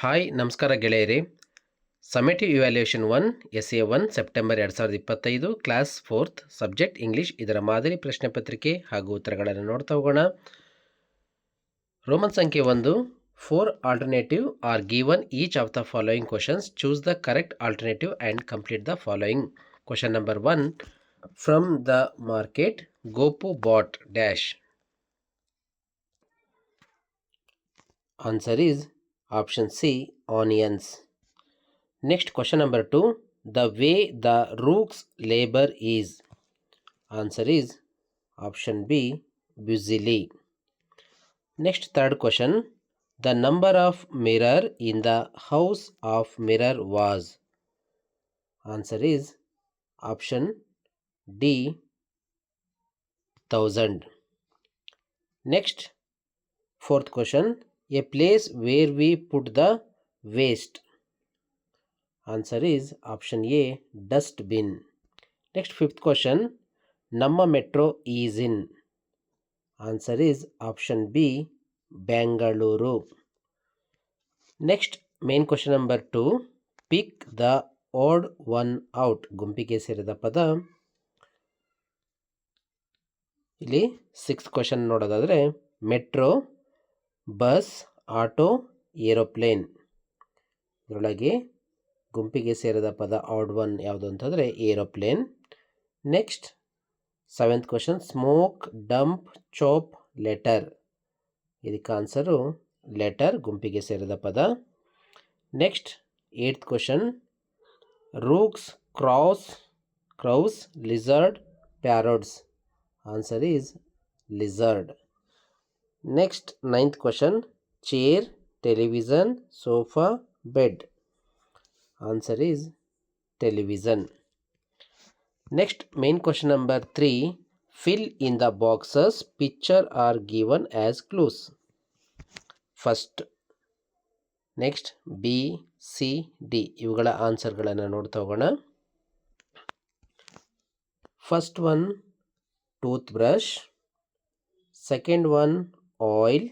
Hi, ನಮಸ್ಕಾರ ಗೆಳೆಯರಿ. Summative evaluation one S A one September ಎರಡು ಸಾವಿರದ ಇಪ್ಪತ್ತೈದು ಕ್ಲಾಸ್ ಫೋರ್ತ್ ಸಬ್ಜೆಕ್ಟ್ ಇಂಗ್ಲೀಷ್ ಇದರ ಮಾದರಿ ಪ್ರಶ್ನೆ ಪತ್ರಿಕೆ ಹಾಗೂ ಉತ್ತರಗಳನ್ನು ನೋಡ್ತಾ ಹೋಗೋಣ. ರೋಮನ್ ಸಂಖ್ಯೆ ಒಂದು four alternative are given each of the following questions choose the correct alternative and complete the following question number one from the market Gopu bought dash answer is option C onions. Next question number 2 the way the rook's labor is. Answer is option B busily. Next third question the number of mirror in the house of mirror was. Answer is option D 1000. Next fourth question a where we put the waste. Answer is option A, dustbin. Next fifth question, Namma metro is in. Answer is option B Bengaluru next main question number two, pick the odd one out, ಗುಂಪಿಗೆ ಸೇರಿದ ಪದ. ಇಲ್ಲಿ six question ನೋಡೋದಾದರೆ, metro bus, auto, aeroplane ಇದರೊಳಗೆ ಗುಂಪಿಗೆ ಸೇರಿದ ಪದ odd one ಯಾವುದು ಅಂತಂದರೆ aeroplane. Next, seventh question, smoke, dump, chop, letter. ಇದಕ್ಕೆ ಆನ್ಸರು ಲೆಟರ್, ಗುಂಪಿಗೆ ಸೇರಿದ ಪದ. Next, eighth question, rooks, crows, crows lizard parrots. Answer is lizard next ninth question chair television sofa bed answer is television next main question number three fill in the boxes picture are given as clues first next B C D ಇವುಗಳ ಆನ್ಸರ್ಗಳನ್ನು ನೋಡ್ತಾ ಹೋಗೋಣ. First one toothbrush second one oil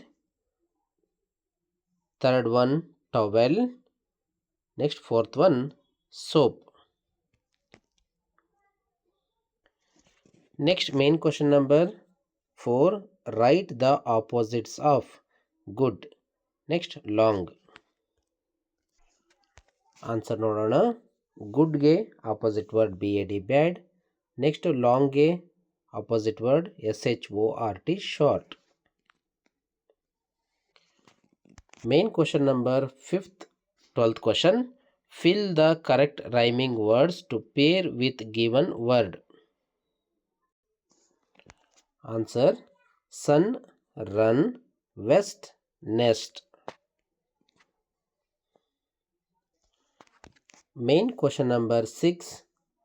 third one towel next fourth one soap next main question number 4 write the opposites of good next long answer ನೋಡೋಣ ಗುಡ್ಗೆ opposite word B A D bad next ಲಾಂಗ್ಗೆ opposite word S H O R T short main question number 5th 12th question. Fill the correct rhyming words to pair with given word. Answer sun run west nest. Main question number 6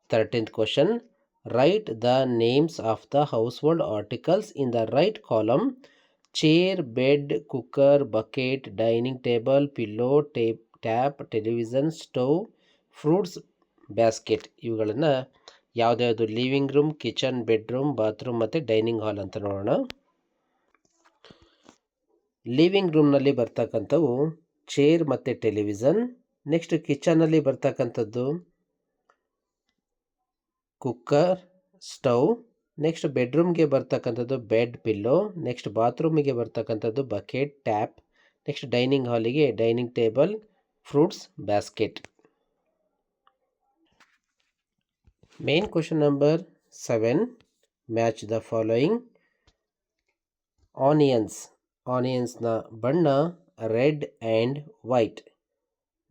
13th question. Write the names of the household articles in the right column chair, bed, cooker, bucket, dining table, pillow, tape, tap, television, stove, fruits, basket ಇವುಗಳನ್ನು ಯಾವುದ್ಯಾವುದು living room, kitchen, bedroom, bathroom ಮತ್ತು dining hall ಅಂತ ನೋಡೋಣ. Living ರೂಮ್ನಲ್ಲಿ ಬರ್ತಕ್ಕಂಥವು chair ಮತ್ತು television. Next ಕಿಚನಲ್ಲಿ ಬರ್ತಕ್ಕಂಥದ್ದು cooker, stove next ಬೆಡ್ರೂಮ್ಗೆ ಬರ್ತಕ್ಕಂಥದ್ದು ಬೆಡ್ ಪಿಲ್ಲೋ ನೆಕ್ಸ್ಟ್ ಬಾತ್ರೂಮಿಗೆ ಬರ್ತಕ್ಕಂಥದ್ದು ಬಕೆಟ್ ಟ್ಯಾಪ್ ನೆಕ್ಸ್ಟ್ ಡೈನಿಂಗ್ ಹಾಲಿಗೆ dining table fruits basket main question number seven match the following onions ಆನಿಯನ್ಸ್ನ ಬಣ್ಣ red and white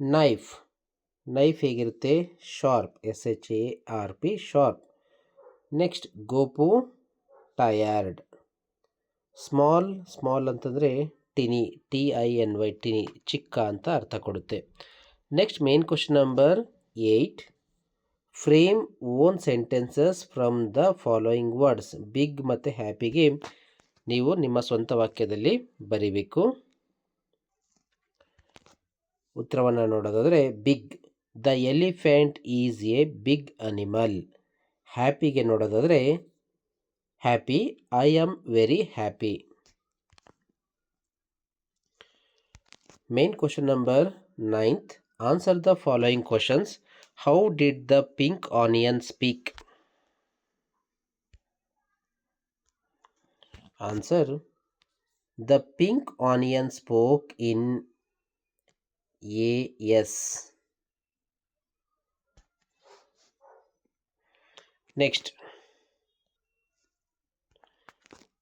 knife knife ಹೇಗಿರುತ್ತೆ? Sharp S H A R P sharp next Gopu tired. Small small ಅಂತಂದರೆ tiny, T I N Y, tiny, ಚಿಕ್ಕ ಅಂತ ಅರ್ಥ ಕೊಡುತ್ತೆ. Next main question number eight. Frame own sentences from the following words. Big ಮತ್ತು ಹ್ಯಾಪಿಗೆ ನೀವು ನಿಮ್ಮ ಸ್ವಂತ ವಾಕ್ಯದಲ್ಲಿ ಬರಿಬೇಕು. ಉತ್ತರವನ್ನು ನೋಡೋದಾದರೆ big. The elephant is a big animal. ಹ್ಯಾಪಿಗೆ ನೋಡೋದಾದರೆ, happy, I am very happy. Main question number ninth, answer the following questions, how did the pink onion speak? Answer, the pink onion spoke in a S. A yes. Next,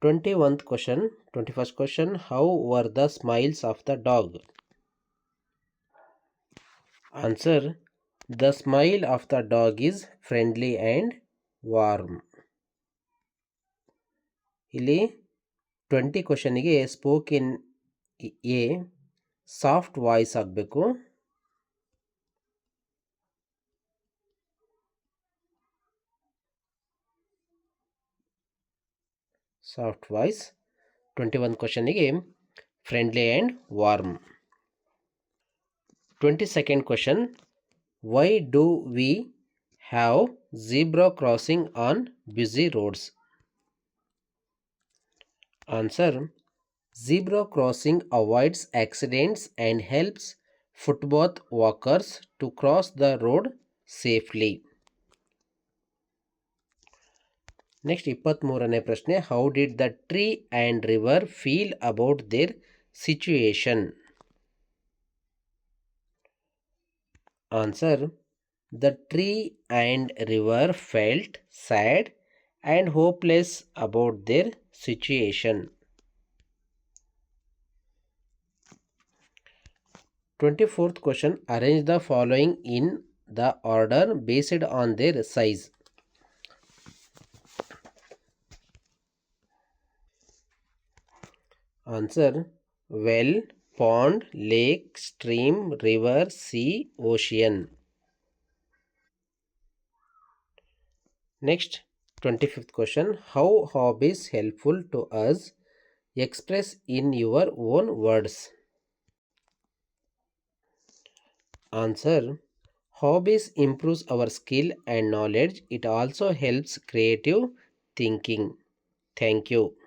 21st question, 21st question How were the smiles of the dog? Answer The smile of the dog is friendly and warm. ಇಲ್ಲಿ twenty ಕ್ವಶನಿಗೆ spoke in a soft voice ಆಗಬೇಕು soft voice twenty one ಕ್ವಶನಿಗೆ friendly and warm. Twenty second question why do we have zebra crossing on busy roads answer zebra crossing avoids accidents and helps footpath walkers to cross the road safely next ಇಪ್ಪತ್ತ್ಮೂರನೇ ಪ್ರಶ್ನೆ how did the tree and river feel about their situation answer the tree and river felt sad and hopeless about their situation twenty fourth question arrange the following in the order based on their size Answer Well, pond, lake, stream, river, sea, ocean. Next, 25th question How hobbies helpful to us? Express in your own words. Answer Hobbies improves our skill and knowledge. It also helps creative thinking. Thank you.